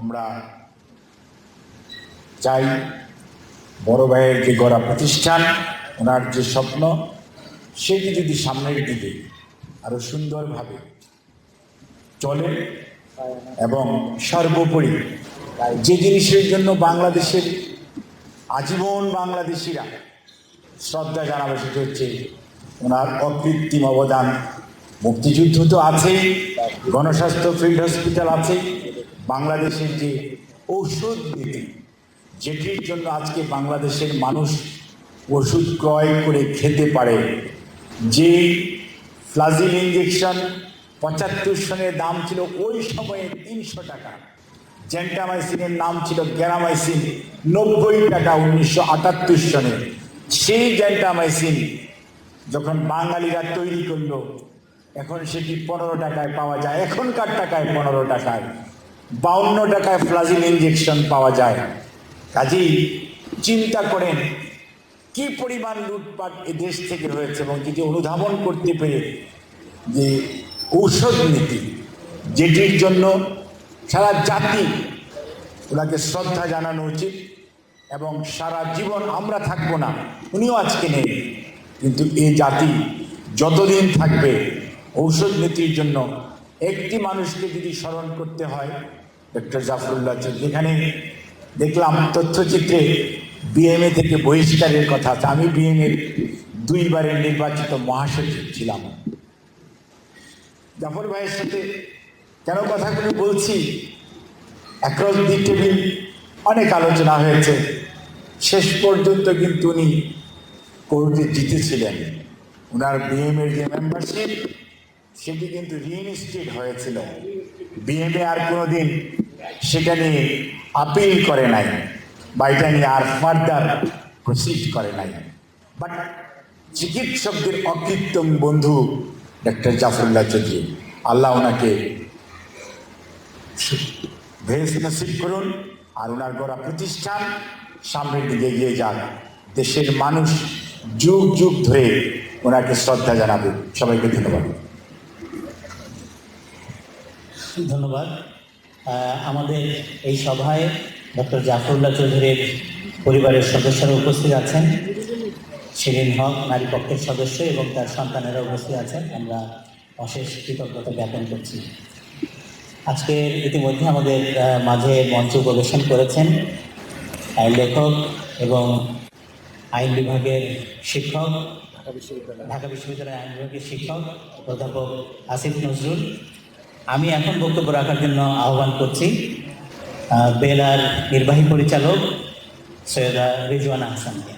আমরা চাই বড় ভাইয়ের যে গড়া প্রতিষ্ঠান, ওনার যে স্বপ্ন, সেটি যদি সামনের দিকে আরও সুন্দরভাবে চলে এবং সর্বোপরি যে জিনিসের জন্য বাংলাদেশের আজীবন বাংলাদেশিরা শ্রদ্ধা জানাবে সেটা হচ্ছে ওনার অকৃত্রিম অবদান। মুক্তিযুদ্ধ তো আছেই, গণস্বাস্থ্য ফিল্ড হসপিটাল আছেই বাংলাদেশের যে ঔষধ নীতি যেটির জন্য আজকে বাংলাদেশের মানুষ ওষুধ ক্রয় করে খেতে পারে, যে ফ্লাজিল ইঞ্জেকশন পঁচাত্তর সনের দাম ছিল ওই সময়ে তিনশো টাকা, জেন্টামাইসিনের নাম ছিল গ্যারামাইসিন নব্বই টাকা উনিশশো আটাত্তর সনে। সেই জেন্টামাইসিন যখন বাঙালিরা তৈরি করল, এখন সেটি পনেরো টাকায় পাওয়া যায়, এখনকার টাকায় পনেরো টাকায়। বাউন্ন টাকায় ফ্লাজিল ইঞ্জেকশন পাওয়া যায়। কাজেই চিন্তা করেন, কি পরিমাণ লুটপাট এ দেশ থেকে রয়েছে এবং যেটি অনুধাবন করতে পেরে যে ঔষধ নীতি, যেটির জন্য সারা জাতি ওনাকে শ্রদ্ধা জানানো উচিত এবং সারা জীবন আমরা থাকব না, উনিও আজকে নেই। কিন্তু এই জাতি যতদিন থাকবে, ঔষধ নীতির জন্য একটি মানুষকে যদি স্মরণ করতে হয়, ডক্টর জাফরুল্লাহ যেখানে দেখলাম তথ্যচিত্রে বিএমএ থেকে বহিষ্কারের কথা আছে। আমি বিএমএর দুইবারের নির্বাচিত মহাসচিব ছিলাম। জাফর ভাইয়ের সাথে কেন কথাগুলি বলছি? অ্যাক্রস দি টেবিল অনেক আলোচনা হয়েছে। শেষ পর্যন্ত কিন্তু উনি কোর্টে জিতেছিলেন। ওনার বিএমের যে মেম্বারশিপ সেটি কিন্তু রিইনস্টেট হয়েছিল। বিএমএ আর কোনোদিন সেটা নিয়ে আপিল করে নাই বা এটা নিয়ে আর ফার্দার প্রসিড করে নাই। বাট চিকিৎসকদের অকৃত্তম বন্ধু ডক্টর জাফরুল্লাহ চৌধুরী, আল্লাহ ওনাকে ভেস নসিব করুন আর ওনার গড়া প্রতিষ্ঠান সামনের দিকে এগিয়ে যান দেশের মানুষ যুগ যুগ ধরে ওনাকে শ্রদ্ধা জানাবে। সবাইকে ধন্যবাদ। ধন্যবাদ। আমাদের এই সভায় ডক্টর জাফরুল্লাহ চৌধুরীর পরিবারের সদস্যরা উপস্থিত আছেন। শিরিন হক, নারী পক্ষের সদস্য এবং তার সন্তানেরা উপস্থিত আছেন। আমরা অশেষ কৃতজ্ঞতা জ্ঞাপন করছি। আজকে ইতিমধ্যে আমাদের মাঝে মঞ্চ প্রদর্শন করেছেন লেখক এবং আইন বিভাগের শিক্ষক, ঢাকা বিশ্ববিদ্যালয়ের আইন বিভাগের শিক্ষক অধ্যাপক আসিফ নজরুল। আমি এখন বক্তব্য রাখার জন্য আহ্বান করছি বেলার নির্বাহী পরিচালক সৈয়দা রিজওয়ান হাসানকে